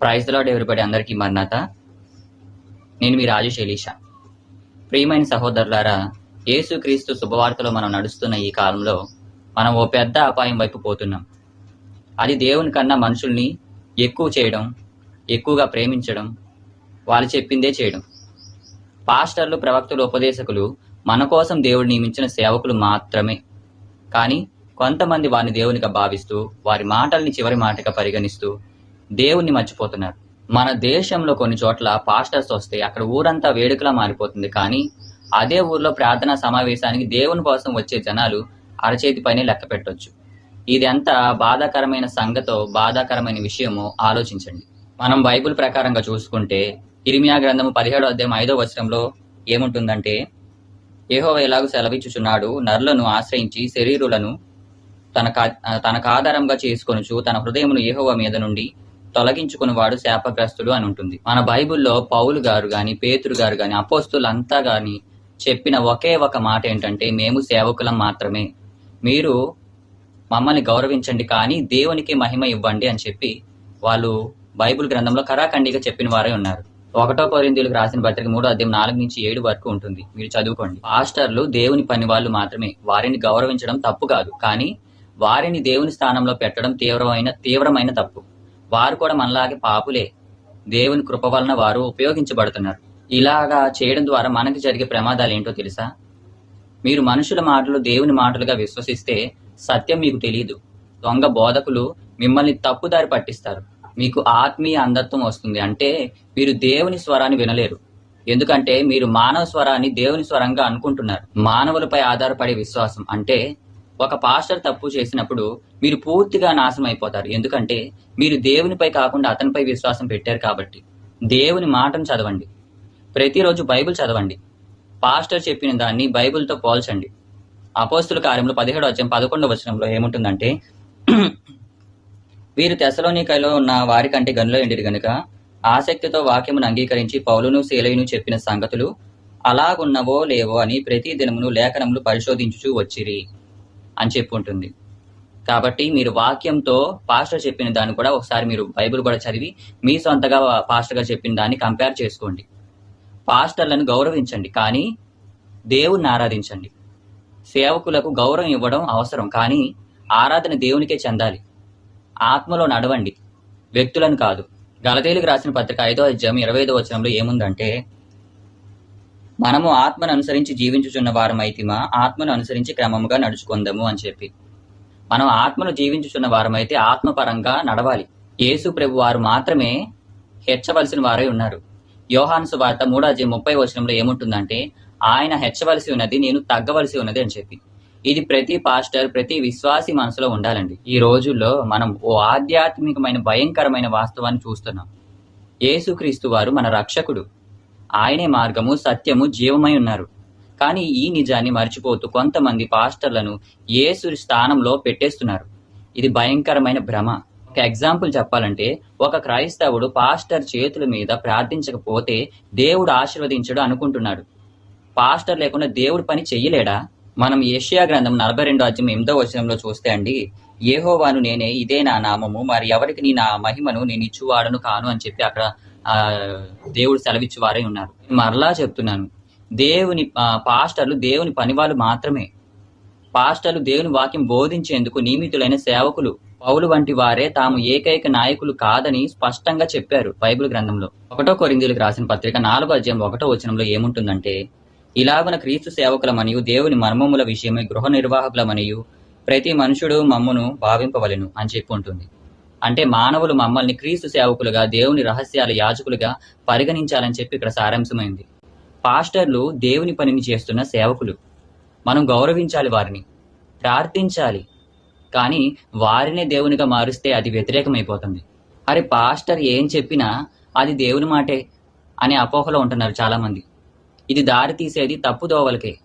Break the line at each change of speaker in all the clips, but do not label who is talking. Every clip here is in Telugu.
ప్రైజ్లో ఎవరిబడి అందరికీ మర్నాత నేను మీ రాజు శైలీష ప్రియమైన సహోదరులారా యేసుక్రీస్తు శుభవార్తలో మనం నడుస్తున్న ఈ కాలంలో మనం ఓ పెద్ద అపాయం వైపు పోతున్నాం. అది దేవుని కన్నా మనుషుల్ని ఎక్కువ చేయడం ఎక్కువగా ప్రేమించడం వాళ్ళు చెప్పిందే చేయడం. పాస్టర్లు ప్రవక్తలు ఉపదేశకులు మన కోసం దేవుడు నియమించిన సేవకులు మాత్రమే. కానీ కొంతమంది వారిని దేవునిగా భావిస్తూ వారి మాటల్ని చివరి మాటగా పరిగణిస్తూ దేవుణ్ణి మర్చిపోతున్నారు. మన దేశంలో కొన్ని చోట్ల పాస్టర్స్ వస్తే అక్కడ ఊరంతా వేడుకలా మారిపోతుంది. కానీ అదే ఊర్లో ప్రార్థనా సమావేశానికి దేవుని కోసం వచ్చే జనాలు అరచేతి పైన లెక్క పెట్టవచ్చు ఇది ఎంత బాధాకరమైన సంగతో బాధాకరమైన విషయమో ఆలోచించండి. మనం బైబిల్ ప్రకారంగా చూసుకుంటే ఇరిమియా గ్రంథము పదిహేడో అధ్యాయం ఐదో వచనంలో ఏముంటుందంటే ఏహో ఎలాగూ సెలవిచ్చుచున్నాడు? నరులను ఆశ్రయించి శరీరులను తన తనకు ఆధారంగా చేసుకొనుచు తన హృదయమును ఏహోవ మీద నుండి తొలగించుకుని వాడు శాపగ్రస్తుడు అని ఉంటుంది. మన బైబిల్లో పౌలు గారు గాని పేతురు గారు గాని అపోస్తులంతా గాని చెప్పిన ఒకే ఒక మాట ఏంటంటే మేము సేవకులం మాత్రమే. మీరు మమ్మల్ని గౌరవించండి కానీ దేవునికి మహిమ ఇవ్వండి అని చెప్పి వాళ్ళు బైబిల్ గ్రంథంలో కరాఖండిగా చెప్పిన వారే ఉన్నారు. ఒకటో కొరిందీలకు రాసిన పత్రిక మూడో అధ్యాయం నాలుగు నుంచి ఏడు వరకు ఉంటుంది. మీరు చదువుకోండి. పాస్టర్లు దేవుని పని వాళ్ళు మాత్రమే. వారిని గౌరవించడం తప్పు కాదు. కానీ వారిని దేవుని స్థానంలో పెట్టడం తీవ్రమైన తీవ్రమైన తప్పు. వారు కూడా మనలాగే పాపులే. దేవుని కృప వలన వారు ఉపయోగించబడుతున్నారు. ఇలాగా చేయడం ద్వారా మనకి జరిగే ప్రమాదాలు ఏంటో తెలుసా? మీరు మనుషుల మాటలు దేవుని మాటలుగా విశ్వసిస్తే సత్యం మీకు తెలియదు దొంగ బోధకులు మిమ్మల్ని తప్పుదారి పట్టిస్తారు. మీకు ఆత్మీయ అంధత్వం వస్తుంది. అంటే మీరు దేవుని స్వరాన్ని వినలేరు. ఎందుకంటే మీరు మానవ స్వరాన్ని దేవుని స్వరంగా అనుకుంటున్నారు. మానవులపై ఆధారపడే విశ్వాసం. అంటే ఒక పాస్టర్ తప్పు చేసినప్పుడు మీరు పూర్తిగా నాశనం అయిపోతారు ఎందుకంటే మీరు దేవునిపై కాకుండా అతనిపై విశ్వాసం పెట్టారు కాబట్టి. దేవుని మాటను చదవండి. ప్రతిరోజు బైబిల్ చదవండి. పాస్టర్ చెప్పిన దాన్ని బైబిల్తో పోల్చండి. అపోస్తుల కార్యంలో పదిహేడు వచ్చాం పదకొండవ వచనంలో ఏముంటుందంటే వీరు తెసలోనికలో ఉన్న వారి కంటే గనులో ఎండిరి గనుక ఆసక్తితో వాక్యమును అంగీకరించి పౌలును శీలయును చెప్పిన సంగతులు అలాగున్నవో లేవో అని ప్రతి దినమును లేఖనములు పరిశోధించుచూ వచ్చిరి. అని చెప్పి ఉంటుంది. కాబట్టి మీరు వాక్యంతో పాస్టర్ చెప్పిన దాన్ని కూడా ఒకసారి మీరు బైబిల్ కూడా చదివి మీ సొంతగా పాస్టర్గా చెప్పిన దాన్ని కంపేర్ చేసుకోండి. పాస్టర్లను గౌరవించండి కానీ దేవుణ్ణి ఆరాధించండి. సేవకులకు గౌరవం ఇవ్వడం అవసరం కానీ ఆరాధన దేవునికే చెందాలి. ఆత్మలో నడవండి. వ్యక్తులను కాదు. గలతేలికి రాసిన పత్రిక ఐదో అధ్యాయం ఇరవై ఐదో వచనంలో ఏముందంటే మనము ఆత్మను అనుసరించి జీవించుచున్న వారమైతిమా? ఆత్మను అనుసరించి క్రమముగా నడుచుకుందాము అని చెప్పి. మనం ఆత్మను జీవించుచున్న వారమైతే ఆత్మపరంగా నడవాలి. యేసు ప్రభు వారు మాత్రమే హెచ్చవలసిన వారై ఉన్నారు. యోహాన్సు వార్త మూడో ముప్పై వచనంలో ఏముంటుందంటే ఆయన హెచ్చవలసి ఉన్నది నేను తగ్గవలసి ఉన్నది అని చెప్పి. ఇది ప్రతి పాస్టర్ ప్రతి విశ్వాసి మనసులో ఉండాలండి. ఈ రోజుల్లో మనం ఓ ఆధ్యాత్మికమైన భయంకరమైన వాస్తవాన్ని చూస్తున్నాం. యేసుక్రీస్తు వారు మన రక్షకుడు. ఆయనే మార్గము సత్యము జీవమై ఉన్నారు. కానీ ఈ నిజాన్ని మర్చిపోతూ కొంతమంది పాస్టర్లను యేసు స్థానంలో పెట్టేస్తున్నారు. ఇది భయంకరమైన భ్రమ. ఒక ఎగ్జాంపుల్ చెప్పాలంటే ఒక క్రైస్తవుడు పాస్టర్ చేతుల మీద ప్రార్థించకపోతే దేవుడు ఆశీర్వదించడు అనుకుంటున్నాడు. పాస్టర్ లేకుండా దేవుడు పని చెయ్యలేడా? మనం ఏషియా గ్రంథం నలభై రెండో అధ్యయం ఎనిమిదో వచనంలో చూస్తే అండి ఏహోవాను నేనే ఇదే నా నామము మరి ఎవరికి నీ నా మహిమను నేను ఇచ్చువాడను కాను అని చెప్పి అక్కడ దేవుడు సెలవిచ్చి వారే ఉన్నారు. మరలా చెప్తున్నాను. దేవుని పాస్టర్లు దేవుని పనివాళ్ళు మాత్రమే. పాస్టర్లు దేవుని వాక్యం బోధించేందుకు నియమితులైన సేవకులు పౌలు వంటి వారే తాము ఏకైక నాయకులు కాదని స్పష్టంగా చెప్పారు బైబిల్ గ్రంథంలో. ఒకటో కొరిందీలకు రాసిన పత్రిక నాలుగో అధ్యాయం ఒకటో వచనంలో ఏముంటుందంటే ఇలాగున క్రీస్తు సేవకుల మరియు దేవుని మర్మముల విషయమై గృహ నిర్వాహకుల మరియు ప్రతి మనుషుడు మమ్మును భావింపవలెను అని చెప్పి ఉంటుంది. అంటే మానవులు మమ్మల్ని క్రీస్తు సేవకులుగా దేవుని రహస్యాల యాజకులుగా పరిగణించాలని చెప్పి ఇక్కడ సారాంశమైంది. పాస్టర్లు దేవుని పనిని చేస్తున్న సేవకులు. మనం గౌరవించాలి వారిని ప్రార్థించాలి. కానీ వారినే దేవునిగా మారుస్తే అది వ్యతిరేకమైపోతుంది. అరే పాస్టర్ ఏం చెప్పినా అది దేవుని మాటే అనే అపోహలో ఉంటున్నారు చాలామంది. ఇది దారి తీసేది తప్పుదోవలకే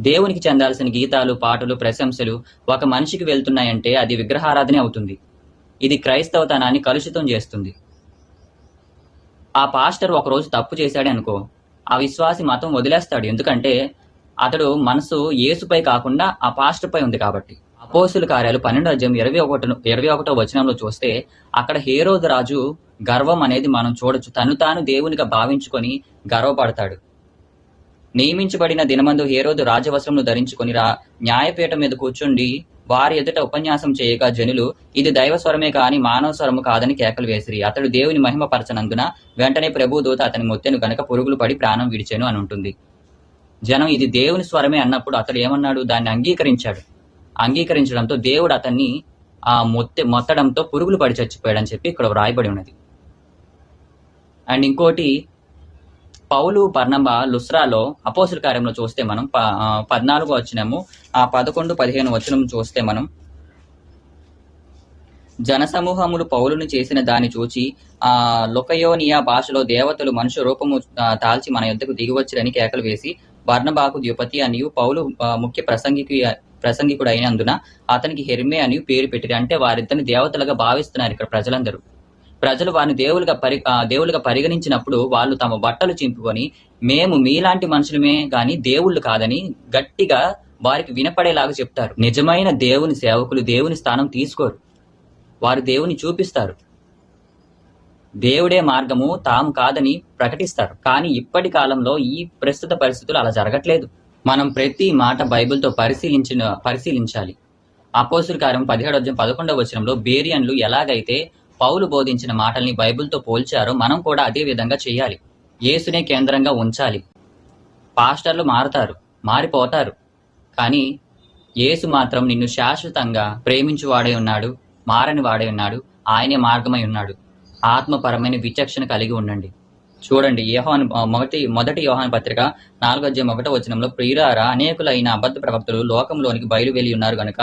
దేవునికి చెందాల్సిన గీతాలు పాటలు ప్రశంసలు ఒక మనిషికి వెళ్తున్నాయంటే అది విగ్రహారాధనే అవుతుంది. ఇది క్రైస్తవతనాన్ని కలుషితం చేస్తుంది. ఆ పాస్టర్ ఒకరోజు తప్పు చేశాడే అనుకో ఆ విశ్వాసి మతం వదిలేస్తాడు. ఎందుకంటే అతడు మనసు యేసుపై కాకుండా ఆ పాస్టర్పై ఉంది కాబట్టి. అపోసుల కార్యాలు పన్నెండు అధ్యాయం ఇరవై ఒకటి ఇరవై ఒకటో వచనంలో చూస్తే అక్కడ హేరోదు రాజు గర్వం అనేది మనం చూడొచ్చు. తను తాను దేవునిగా భావించుకొని గర్వపడతాడు. నియమించబడిన దినమందు హేరోదు రాజవస్త్రమును ధరించుకొని రా న్యాయపీఠ మీద కూర్చుండి వారి ఎదుట ఉపన్యాసం చేయగా జనులు ఇది దైవ స్వరమే కాని మానవ స్వరము కాదని కేకలు వేసిరి. అతడు దేవుని మహిమ పరచనందున వెంటనే ప్రభు దూత అతని మొత్తెను గనక పురుగులు పడి ప్రాణం విడిచాను అని ఉంటుంది. జనం ఇది దేవుని స్వరమే అన్నప్పుడు అతడు ఏమన్నాడు? దాన్ని అంగీకరించాడు. అంగీకరించడంతో దేవుడు అతన్ని ఆ మొత్తె మొత్తడంతో పురుగులు పడి చచ్చిపోయాడని చెప్పి ఇక్కడ వ్రాయబడి ఉన్నది. అండ్ ఇంకోటి పౌలు పర్ణంబ లుస్రాలో అపోసుల కార్యంలో చూస్తే మనం పద్నాలుగు పద్నాలుగో వచ్చినము ఆ పదకొండు పదిహేను వచనం చూస్తే మనం జనసమూహములు పౌలును చేసిన దాన్ని చూచి ఆ లొకయోనియా భాషలో దేవతలు మనుషు రూపము తాల్చి మన యుద్ధకు దిగివచ్చిరని కేకలు వేసి వర్ణబాకు ద్యుపతి అనియు పౌలు ముఖ్య ప్రసంగికి ప్రసంగికుడు అయినందున అతనికి హెర్మే అని పేరు పెట్టిరి. అంటే వారిద్దరిని దేవతలుగా భావిస్తున్నారు ఇక్కడ ప్రజలందరూ. ప్రజలు వారిని దేవులుగా పరి దేవులుగా పరిగణించినప్పుడు వాళ్ళు తమ బట్టలు చింపుకొని మేము మీలాంటి మనుషులమే గాని దేవుళ్ళు కాదని గట్టిగా వారికి వినపడేలాగా చెప్తారు. నిజమైన దేవుని సేవకులు దేవుని స్థానం తీసుకోరు. వారు దేవుని చూపిస్తారు. దేవుడే మార్గము తాము కాదని ప్రకటిస్తారు. కానీ ఇప్పటి కాలంలో ఈ ప్రస్తుత పరిస్థితులు అలా జరగట్లేదు. మనం ప్రతి మాట బైబిల్తో పరిశీలించిన పరిశీలించాలి. అపోసుల కార్యం పదిహేడు అధ్యాయం పదకొండవ వచనంలో బేరియన్లు ఎలాగైతే పౌలు బోధించిన మాటల్ని బైబిల్తో పోల్చారో మనం కూడా అదే విధంగా చేయాలి. యేసునే కేంద్రంగా ఉంచాలి. పాస్టర్లు మారుతారు మారిపోతారు. కానీ యేసు మాత్రం నిన్ను శాశ్వతంగా ప్రేమించువాడై ఉన్నాడు మారని వాడై ఉన్నాడు ఆయనే మార్గమై ఉన్నాడు. ఆత్మపరమైన విచక్షణ కలిగి ఉండండి. చూడండి యోహాన్ మొదటి మొదటి యోహాన్ పత్రిక నాలుగో అధ్యాయం ఒకటో వచనంలో ప్రియురారా అనేకులైన అబద్ధ ప్రవక్తలు లోకంలోనికి బయలువెళ్ళి ఉన్నారు గనుక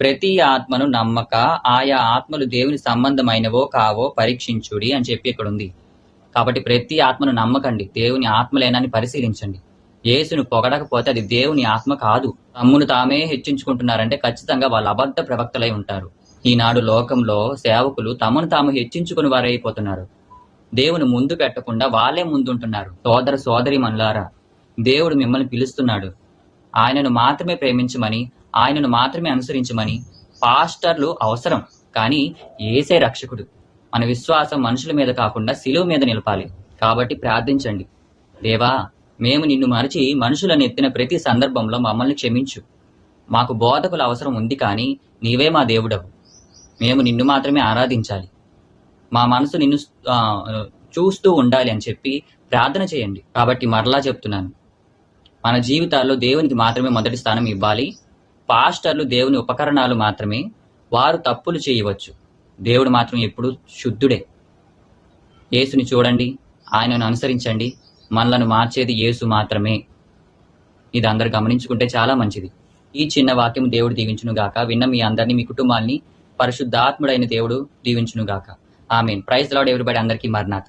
ప్రతి ఆత్మను నమ్మక ఆయా ఆత్మలు దేవుని సంబంధమైనవో కావో పరీక్షించుడి అని చెప్పి ఇక్కడ ఉంది కాబట్టి ప్రతి ఆత్మను నమ్మకండి దేవుని ఆత్మలేనని పరిశీలించండి. యేసును పొగడకపోతే అది దేవుని ఆత్మ కాదు. తమ్మును తామే హెచ్చించుకుంటున్నారంటే ఖచ్చితంగా వాళ్ళు అబద్ధ ప్రవక్తలై ఉంటారు. ఈనాడు లోకంలో సేవకులు తమను తాము హెచ్చించుకుని వారైపోతున్నారు. దేవుని ముందు పెట్టకుండా వాళ్ళే ముందుంటున్నారు. సోదర సోదరి మనులారా దేవుడు మిమ్మల్ని పిలుస్తున్నాడు. ఆయనను మాత్రమే ప్రేమించమని ఆయనను మాత్రమే అనుసరించమని పాస్టర్లు అవసరం కానీ ఏసే రక్షకుడు. మన విశ్వాసం మనుషుల మీద కాకుండా శిలువ మీద నిలపాలి. కాబట్టి ప్రార్థించండి. దేవా మేము నిన్ను మరచి మనుషులను ఎత్తిన ప్రతి సందర్భంలో మమ్మల్ని క్షమించు. మాకు బోధకుల అవసరం ఉంది కానీ నీవే మా దేవుడవు. మేము నిన్ను మాత్రమే ఆరాధించాలి. మా మనసు నిన్ను చూస్తూ ఉండాలి అని చెప్పి ప్రార్థన చేయండి. కాబట్టి మరలా చెప్తున్నాను. మన జీవితాల్లో దేవునికి మాత్రమే మొదటి స్థానం ఇవ్వాలి. పాస్టర్లు దేవుని ఉపకరణాలు మాత్రమే వారు తప్పులు చేయవచ్చు. దేవుడు మాత్రం ఎప్పుడు శుద్ధుడే. యేసుని చూడండి ఆయనను అనుసరించండి మనలను మార్చేది యేసు మాత్రమే. ఇది అందరు గమనించుకుంటే చాలా మంచిది. ఈ చిన్న వాక్యం దేవుడు దీవించునుగాక. విన్న మీ అందరినీ మీ కుటుంబాన్ని పరిశుద్ధాత్ముడైన దేవుడు దీవించునుగాక. గాక ఆమెన్. ప్రైజ్ లాడ్ ఎవరిబడి అందరికీ మర్నాథ